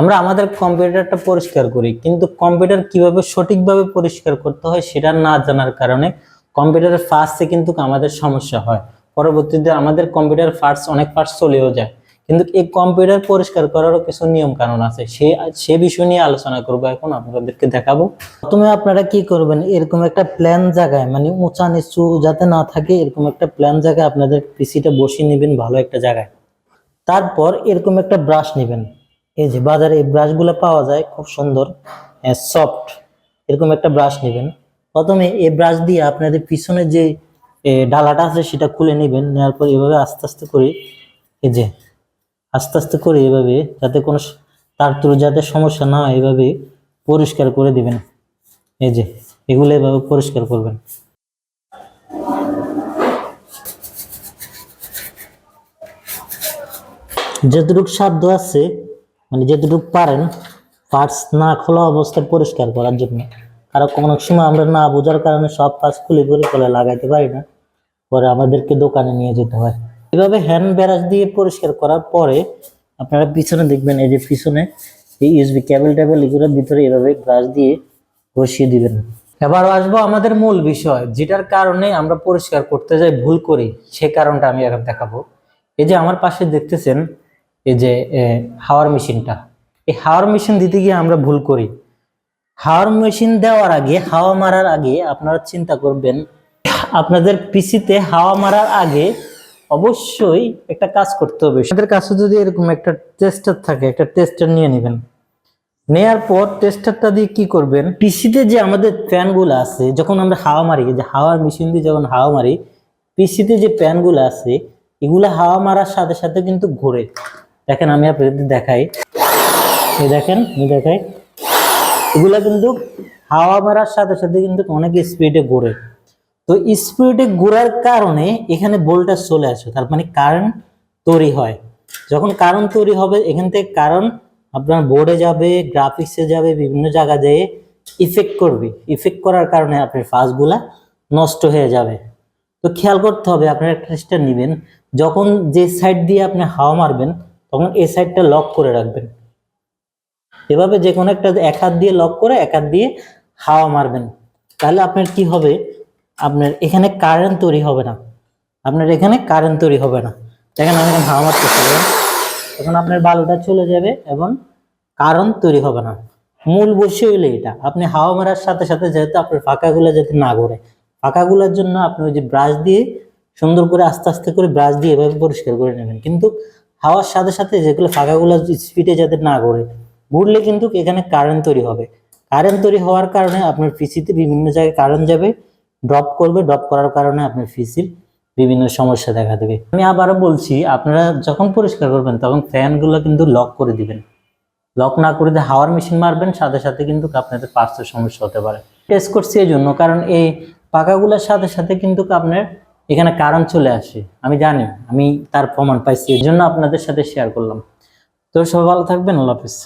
আমরা আমাদের কম্পিউটারটা পরিষ্কার করি, কিন্তু কম্পিউটার কীভাবে সঠিকভাবে পরিষ্কার করতে হয় সেটা না জানার কারণে কম্পিউটারের ফার্স্টে কিন্তু আমাদের সমস্যা হয়। পরবর্তীতে আমাদের কম্পিউটার ফার্স্ট অনেক ফার্স্ট চলেও যায়। কিন্তু এই কম্পিউটার পরিষ্কার করারও কিছু নিয়ম কানুন আছে। সে সে বিষয় নিয়ে আলোচনা করব এখন, আপনাদেরকে দেখাবো। প্রথমে আপনারা কি করবেন, এরকম একটা প্ল্যান জায়গায় মানে উঁচা নিচু যাতে না থাকে, এরকম একটা প্ল্যান জায়গায় আপনাদের পিসিটা বসিয়ে নেবেন ভালো একটা জায়গায়। তারপর এরকম একটা ব্রাশ নেবেন। এই যে বাজারে এই ব্রাশগুলো পাওয়া যায়, খুব সুন্দর সফট এরকম একটা ব্রাশ নেবেন। প্রথমে এই ব্রাশ দিয়ে আপনাদের পিছনে যে ডালাটা আছে সেটা খুলে নেবেন, নেওয়ার পর এভাবে আস্তে আস্তে করে, এই যে, আস্তে আস্তে করে এভাবে যাতে কোনো তার তোর যাতে সমস্যা না হয়, এভাবে পরিষ্কার করে দিবেন। এই যে, এগুলো এভাবে পরিষ্কার করবেন। যতটুকু সাধ্য আছে মানে যতটুকু পারেন পার্টস না খোলা অবস্থায় পরিষ্কার করার জন্য। কারণ কোনো সময় আমরা না বোঝার কারণে সব পার্টস খুলে খুলে ফেলে লাগাইতে পারি না। পরে আমাদেরকে দোকানে নিয়ে যেতে হয়। এভাবে হ্যান্ড ব্রাশ দিয়ে পরিষ্কার করার পরে আপনারা পিছনে দেখবেন, এই যে পিছনে এই ইউএসবি কেবল টেবল এগুলোর ভিতরে এভাবে ব্রাশ দিয়ে বসিয়ে দিবেন। এবার আসব আমাদের মূল বিষয়, যেটার কারণে আমরা পরিষ্কার করতে যাই, ভুল করি, সে কারণটা আমি এখন দেখাবো। এই যে আমার পাশে দেখতেছেন এই যে হাওয়ার মেশিনটা। এই হাওয়ার মেশিন দিতে গিয়ে আমরা ভুল করি। হাওয়ার মেশিন দেওয়ার আগে, হাওয়া মারার আগে আপনারা চিন্তা করবেন, আপনাদের পিসিতে হাওয়া মারার আগে অবশ্যই একটা কাজ করতে হবে। আপনাদের কাছে যদি এরকম একটা টেস্টার থাকে, একটা টেস্টার নিয়ে নেবেন। নেয়ার পর টেস্টারটা দিয়ে কি করবেন? পিসিতে যে আমাদের ফ্যানগুলো আছে, যখন আমরা হাওয়া মারি যে হাওয়ার মেশিন দিয়ে যখন হাওয়া মারি, পিসিতে যে প্যানগুলো আছে, এগুলো হাওয়া মারার সাথে সাথে কিন্তু ঘোরে। দেখেন, আমি আপনাদের দেখাই। এই দেখেন, আমি দেখাই। এগুলা কিন্তু হাওয়া মারার সাথে সাথে কিন্তু অনেক স্পিডে ঘোরে। তো স্পিডে ঘোরার কারণে এখানে ভোল্টেজ চলে আসে, তার মানে কারেন্ট তৈরি হয়। যখন কারেন্ট তৈরি হবে, এখান থেকে কারেন্ট আপনার বোর্ডে যাবে গ্রাফিক্সে যাবে, বিভিন্ন জায়গা যেয়ে ইফেক্ট করবে। ইফেক্ট করার কারণে আপনার ফাসগুলা নষ্ট হয়ে যাবে। তো খেয়াল করতে হবে, আপনার একটা নেবেন। যখন যে সাইড দিয়ে আপনি হাওয়া মারবেন তখন এই সাইডটা লক করে রাখবেন। এভাবে যে কোনো একটা এক হাত দিয়ে লক করে এক হাত দিয়ে হাওয়া মারবেন। তাহলে আপনার কি হবে? আপনার এখানে কারেন্ট তৈরি হবে না। আপনার এখানে কারেন্ট তৈরি হবে না। দেখেন আমি এখন হাওয়া মারতেছি দেখেন। তখন আপনার বালুটা চলে যাবে এবং কারণ তৈরি হবে না। মূল বসে হইলে এটা। আপনি হাওয়া মারার সাথে সাথে যেহেতু আপনার ফাঁকাগুলো যাতে না ঘোরে, ফাঁকাগুলোর জন্য আপনি ওই যে ব্রাশ দিয়ে সুন্দর করে আস্তে আস্তে করে ব্রাশ দিয়ে এভাবে পরিষ্কার করে নেবেন। কিন্তু হাওয়ার সাথে সাথে যেগুলো ফাঁকাগুলো স্পিডে যাতে না ঘোরে, ঘুরলে কিন্তু এখানে কারেন্ট তৈরি হবে। কারেন্ট তৈরি হওয়ার কারণে আপনার পিসিতে বিভিন্ন জায়গায় কারেন্ট যাবে ড্রপ করবে ড্রপ করার কারণে আপনার পিসির বিভিন্ন সমস্যা দেখা দেবে। আমি আবারও বলছি, আপনারা যখন পরিষ্কার করবেন, তখন ফ্যানগুলো কিন্তু লক করে দিবেন। লক না করে দিয়ে হাওয়ার মেশিন মারবেন, সাথে সাথে কিন্তু আপনাদের পার্সের সমস্যা হতে পারে। টেস্ট করছি এই জন্য, কারণ এই পাকাগুলোর সাথে সাথে কিন্তু আপনার এখানে কারণ চলে আসে, আমি জানি, আমি তার প্রমাণ পাইছি এই জন্য আপনাদের সাথে শেয়ার করলাম। তো সবাই ভালো থাকবেন, আল্লাহ হাফিজ।